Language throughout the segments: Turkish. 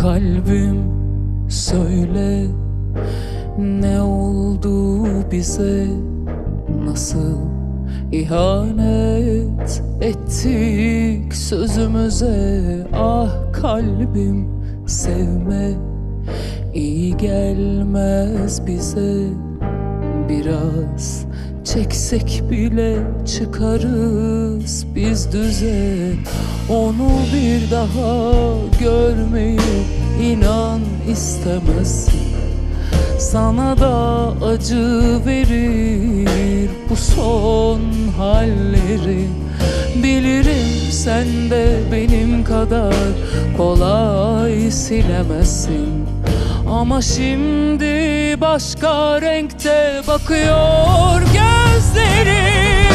Kalbim söyle ne oldu bize? Nasıl ihanet ettik sözümüze? Ah kalbim sevme iyi gelmez bize. Biraz çeksek bile çıkarız biz düze. Onu bir daha görmeyi inan istemezsin sana da acı verir bu son halleri. Bilirim sen de benim kadar kolay silemezsin Ama şimdi başka renkte bakıyor gözlerim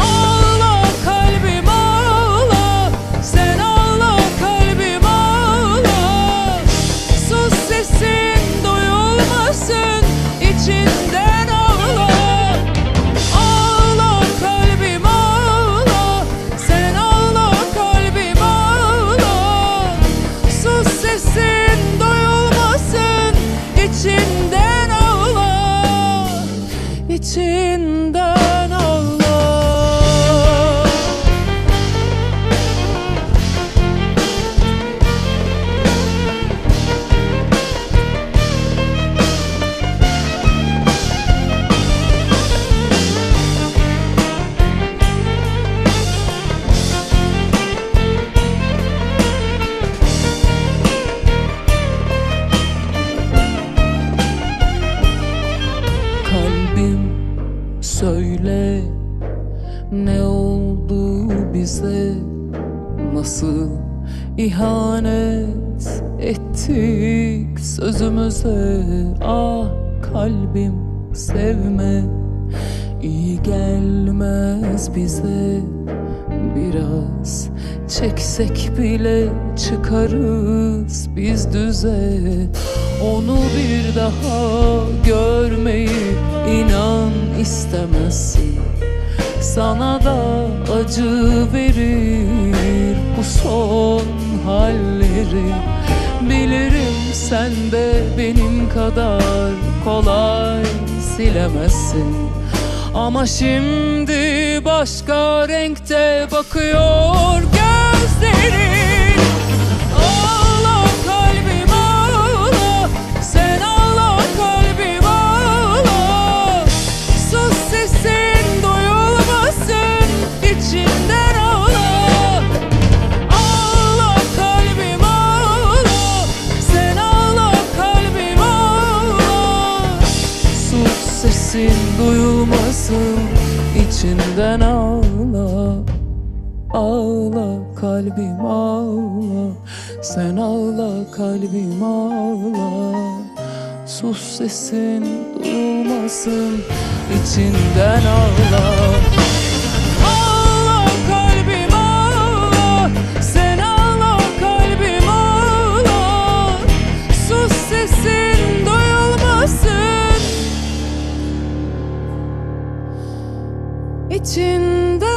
Ağla kalbim ağla. Sen ağla kalbim ağla. Sus sesin duyulmasın içinden söyle ne oldu bize? Nasıl ihanet ettik sözümüze? Ah kalbim sevme iyi gelmez bize. Biraz çeksek bile çıkarız biz düze. Onu bir daha görmeyi sana da acı verir bu son halleri. Bilirim sen de benim kadar kolay silemezsin. Ama şimdi başka renkte bakıyor gözlerin sesin duyulmasın içinden ağla Ağla kalbim ağla. Sen ağla kalbim ağla. Sus sesin duyulmasın içinden ağla İçinde